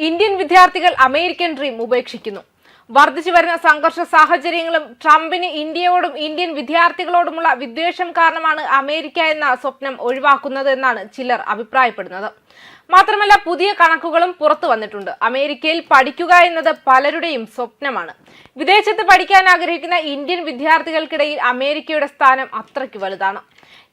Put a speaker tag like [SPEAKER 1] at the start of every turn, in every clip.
[SPEAKER 1] Indian വിദ്യാർത്ഥികൾ American dream ഉപേക്ഷിക്കുന്നു. വർദ്ധിച്ചു വരുന്ന സംഘർഷ സാഹചര്യങ്ങളും ട്രംപിന് ഇന്ത്യയോടും ഇന്ത്യൻ വിദ്യാർത്ഥികളോടുമുള്ള വിദ്വേഷം കാരണമാണ് അമേരിക്ക എന്ന സ്വപ്നം ഒഴിവാക്കുന്നത് എന്നാണ് ചിലർ അഭിപ്രായപ്പെടുന്നത്. മാത്രമല്ല പുതിയ കണക്കുകളും പുറത്തു വന്നിട്ടുണ്ട്. അമേരിക്കയിൽ പഠിക്കുക എന്നത് പലരുടെയും സ്വപ്നമാണ്. വിദേശത്ത് പഠിക്കാൻ ആഗ്രഹിക്കുന്ന ഇന്ത്യൻ വിദ്യാർത്ഥികൾക്കിടയിൽ അമേരിക്കയുടെ സ്ഥാനം അത്രയ്ക്ക് വലുതാണ്.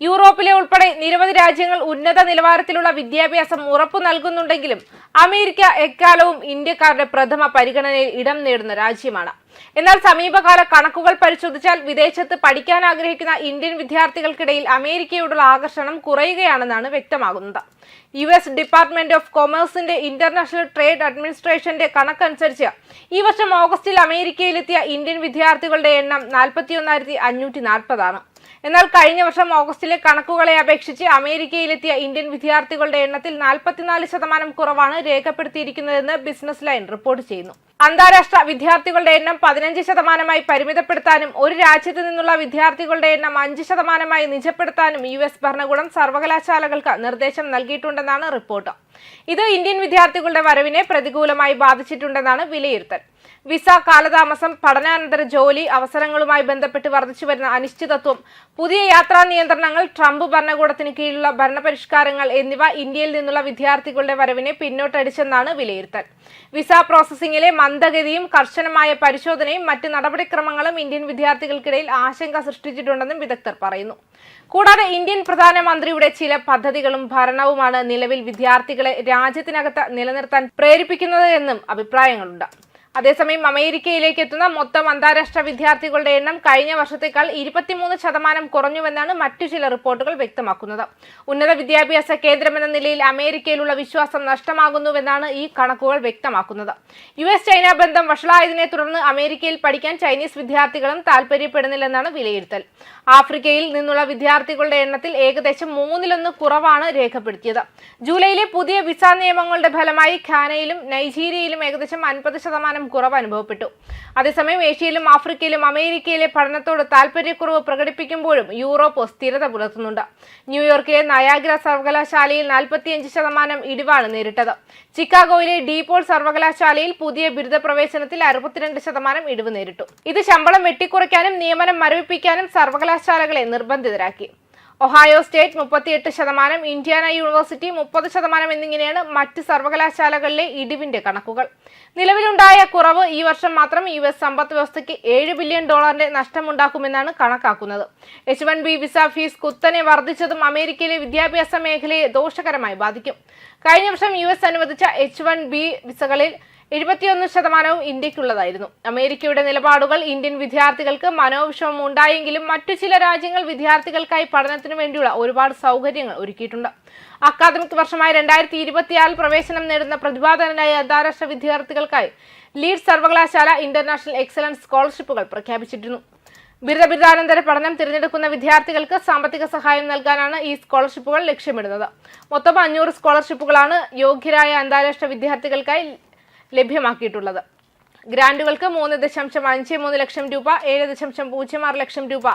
[SPEAKER 1] യൂറോപ്പിലെ ഉൾപ്പെടെ നിരവധി രാജ്യങ്ങൾ ഉന്നത നിലവാരത്തിലുള്ള വിദ്യാഭ്യാസം ഉറപ്പു നൽകുന്നുണ്ടെങ്കിലും അമേരിക്ക എക്കാലവും ഇന്ത്യക്കാരുടെ പ്രഥമ പരിഗണനയിൽ ഇടം നേടുന്ന രാജ്യമാണ്. എന്നാൽ സമീപകാല കണക്കുകൾ പരിശോധിച്ചാൽ വിദേശത്ത് പഠിക്കാൻ ആഗ്രഹിക്കുന്ന ഇന്ത്യൻ വിദ്യാർത്ഥികൾക്കിടയിൽ അമേരിക്കയോടുള്ള ആകർഷണം കുറയുകയാണെന്നാണ് വ്യക്തമാകുന്നത്. യു എസ് ഡിപ്പാർട്ട്മെന്റ് ഓഫ് കൊമേഴ്സിന്റെ ഇന്റർനാഷണൽ ട്രേഡ് അഡ്മിനിസ്ട്രേഷന്റെ കണക്കനുസരിച്ച് ഈ വർഷം ഓഗസ്റ്റിൽ അമേരിക്കയിലെത്തിയ ഇന്ത്യൻ വിദ്യാർത്ഥികളുടെ എണ്ണം നാൽപ്പത്തി അഞ്ഞൂറ്റി നാൽപ്പതാണ് എന്നാൽ കഴിഞ്ഞ വർഷം ഓഗസ്റ്റിലെ കണക്കുകളെ അപേക്ഷിച്ച് അമേരിക്കയിലെത്തിയ ഇന്ത്യൻ വിദ്യാർത്ഥികളുടെ എണ്ണത്തിൽ നാൽപ്പത്തിനാല് ശതമാനം കുറവാണ് രേഖപ്പെടുത്തിയിരിക്കുന്നതെന്ന് ബിസിനസ് ലൈൻ റിപ്പോർട്ട് ചെയ്യുന്നു. അന്താരാഷ്ട്ര വിദ്യാർത്ഥികളുടെ എണ്ണം പതിനഞ്ച് ശതമാനമായി പരിമിതപ്പെടുത്താനും ഒരു രാജ്യത്ത് നിന്നുള്ള വിദ്യാർത്ഥികളുടെ എണ്ണം അഞ്ച് ശതമാനമായി നിജപ്പെടുത്താനും യു എസ് ഭരണകൂടം സർവകലാശാലകൾക്ക് നിർദ്ദേശം നൽകിയിട്ടുണ്ടെന്നാണ് റിപ്പോർട്ട്. ഇത് ഇന്ത്യൻ വിദ്യാർത്ഥികളുടെ വരവിനെ പ്രതികൂലമായി ബാധിച്ചിട്ടുണ്ടെന്നാണ് വിലയിരുത്തൽ. വിസ കാലതാമസം പഠനാനന്തര ജോലി അവസരങ്ങളുമായി ബന്ധപ്പെട്ട് വർദ്ധിച്ചു വരുന്ന അനിശ്ചിതത്വം പുതിയ യാത്രാ നിയന്ത്രണങ്ങൾ ട്രംപ് ഭരണകൂടത്തിന് കീഴിലുള്ള ഭരണപരിഷ്കാരങ്ങൾ എന്നിവ ഇന്ത്യയിൽ നിന്നുള്ള വിദ്യാർത്ഥികളുടെ വരവിനെ പിന്നോട്ടടിച്ചെന്നാണ് വിലയിരുത്തൽ. വിസ പ്രോസസ്സിംഗിലെ മന്ദഗതിയും കർശനമായ പരിശോധനയും മറ്റ് നടപടിക്രമങ്ങളും ഇന്ത്യൻ വിദ്യാർത്ഥികൾക്കിടയിൽ ആശങ്ക സൃഷ്ടിച്ചിട്ടുണ്ടെന്നും വിദഗ്ധർ പറയുന്നു. കൂടാതെ ഇന്ത്യൻ പ്രധാനമന്ത്രിയുടെ ചില പദ്ധതികളും ഭരണവുമാണ് നിലവിൽ വിദ്യാർത്ഥികളെ രാജ്യത്തിനകത്ത് നിലനിർത്താൻ പ്രേരിപ്പിക്കുന്നത് എന്നും അഭിപ്രായങ്ങളുണ്ട് അതേസമയം അമേരിക്കയിലേക്ക് എത്തുന്ന മൊത്തം അന്താരാഷ്ട്ര വിദ്യാർത്ഥികളുടെ എണ്ണം കഴിഞ്ഞ വർഷത്തേക്കാൾ ഇരുപത്തിമൂന്ന് ശതമാനം കുറഞ്ഞുവെന്നാണ് മറ്റു ചില റിപ്പോർട്ടുകൾ വ്യക്തമാക്കുന്നത്. ഉന്നത വിദ്യാഭ്യാസ കേന്ദ്രമെന്ന നിലയിൽ അമേരിക്കയിലുള്ള വിശ്വാസം നഷ്ടമാകുന്നുവെന്നാണ് ഈ കണക്കുകൾ വ്യക്തമാക്കുന്നത്. യു എസ് ചൈന ബന്ധം വഷളായതിനെ തുടർന്ന് അമേരിക്കയിൽ പഠിക്കാൻ ചൈനീസ് വിദ്യാർത്ഥികളും താല്പര്യപ്പെടുന്നില്ലെന്നാണ് വിലയിരുത്തൽ. ആഫ്രിക്കയിൽ നിന്നുള്ള വിദ്യാർത്ഥികളുടെ എണ്ണത്തിൽ ഏകദേശം മൂന്നിലൊന്ന് കുറവാണ് രേഖപ്പെടുത്തിയത്. ജൂലൈയിലെ പുതിയ വിസ നിയമങ്ങളുടെ ഫലമായി ഖാനയിലും നൈജീരിയയിലും ഏകദേശം അൻപത് ശതമാനം കുറവ് അനുഭവപ്പെട്ടു. അതേസമയം ഏഷ്യയിലും ആഫ്രിക്കയിലും അമേരിക്കയിലെ പഠനത്തോട് താല്പര്യക്കുറവ് പ്രകടിപ്പിക്കുമ്പോഴും യൂറോപ്പ് സ്ഥിരത പുലർത്തുന്നുണ്ട്. ന്യൂയോർക്കിലെ നയാഗ്ര സർവകലാശാലയിൽ നാൽപ്പത്തിയഞ്ച് ശതമാനം ഇടിവാണ് നേരിട്ടത്. ചിക്കാഗോയിലെ ഡീപോൾ സർവകലാശാലയിൽ പുതിയ ബിരുദ പ്രവേശനത്തിൽ അറുപത്തിരണ്ട് ശതമാനം ഇടിവ് നേരിട്ടു. ഇത് ശമ്പളം വെട്ടിക്കുറയ്ക്കാനും നിയമനം മരവിപ്പിക്കാനും സർവകലാശാലകളെ നിർബന്ധിതരാക്കി. ഒഹായോ സ്റ്റേറ്റ് മുപ്പത്തിയെട്ട് ശതമാനം ഇന്ത്യാന യൂണിവേഴ്സിറ്റി മുപ്പത് ശതമാനം എന്നിങ്ങനെയാണ് മറ്റ് സർവകലാശാലകളിലെ ഇടിവിന്റെ കണക്കുകൾ. നിലവിലുണ്ടായ കുറവ് ഈ വർഷം മാത്രം യു എസ് സമ്പദ് വ്യവസ്ഥയ്ക്ക് ഏഴ് ബില്യൺ ഡോളറിന്റെ നഷ്ടമുണ്ടാക്കുമെന്നാണ് കണക്കാക്കുന്നത്. H one B visa fees കുത്തനെ വർദ്ധിച്ചതും അമേരിക്കയിലെ വിദ്യാഭ്യാസ മേഖലയെ ദോഷകരമായി ബാധിക്കും. കഴിഞ്ഞ വർഷം യു എസ് അനുവദിച്ച എച്ച് വൺ ബി വിസകളിൽ എഴുപത്തിയൊന്ന് ശതമാനവും ഇന്ത്യക്കുള്ളതായിരുന്നു. അമേരിക്കയുടെ നിലപാടുകൾ ഇന്ത്യൻ വിദ്യാർത്ഥികൾക്ക് മനോവിഷമം ഉണ്ടായെങ്കിലും മറ്റു ചില രാജ്യങ്ങൾ വിദ്യാർത്ഥികൾക്കായി പഠനത്തിനു വേണ്ടിയുള്ള ഒരുപാട് സൗകര്യങ്ങൾ ഒരുക്കിയിട്ടുണ്ട്. അക്കാദമിക് വർഷമായ രണ്ടായിരത്തി ഇരുപത്തിയാറിൽ പ്രവേശനം നേടുന്ന പ്രതിഭാധനരായ അന്താരാഷ്ട്ര വിദ്യാർത്ഥികൾക്കായി ലീഡ് സർവകലാശാല ഇന്റർനാഷണൽ എക്സലൻസ് സ്കോളർഷിപ്പുകൾ പ്രഖ്യാപിച്ചിരുന്നു ബിരുദ ബിരുദാനന്തര പഠനം തിരഞ്ഞെടുക്കുന്ന വിദ്യാർത്ഥികൾക്ക് സാമ്പത്തിക സഹായം നൽകാനാണ് ഈ സ്കോളർഷിപ്പുകൾ ലക്ഷ്യമിടുന്നത്. മൊത്തം അഞ്ഞൂറ് സ്കോളർഷിപ്പുകളാണ് യോഗ്യരായ അന്താരാഷ്ട്ര വിദ്യാർത്ഥികൾക്കായി ലഭ്യമാക്കിയിട്ടുള്ളത്. ഗ്രാൻഡുകൾക്ക് മൂന്ന് ദശാംശം അഞ്ച് മൂന്ന് ലക്ഷം രൂപ ഏഴ് ദശാംശം പൂജ്യം ആറ് ലക്ഷം രൂപ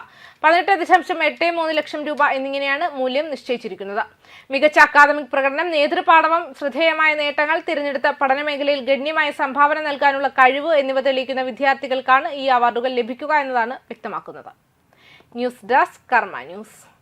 [SPEAKER 1] പതിനെട്ട് ദശാംശം എട്ട് മൂന്ന് ലക്ഷം രൂപ എന്നിങ്ങനെയാണ് മൂല്യം നിശ്ചയിച്ചിരിക്കുന്നത്. മികച്ച അക്കാദമിക് പ്രകടനം നേതൃപാഠവം ശ്രദ്ധേയമായ നേട്ടങ്ങൾ തിരഞ്ഞെടുത്ത പഠന മേഖലയിൽ ഗണ്യമായ സംഭാവന നൽകാനുള്ള കഴിവ് എന്നിവ തെളിയിക്കുന്ന വിദ്യാർത്ഥികൾക്കാണ് ഈ അവാർഡുകൾ ലഭിക്കുക എന്നതാണ് വ്യക്തമാക്കുന്നത്. ന്യൂസ് ഡെസ്ക് കർമ്മ ന്യൂസ്.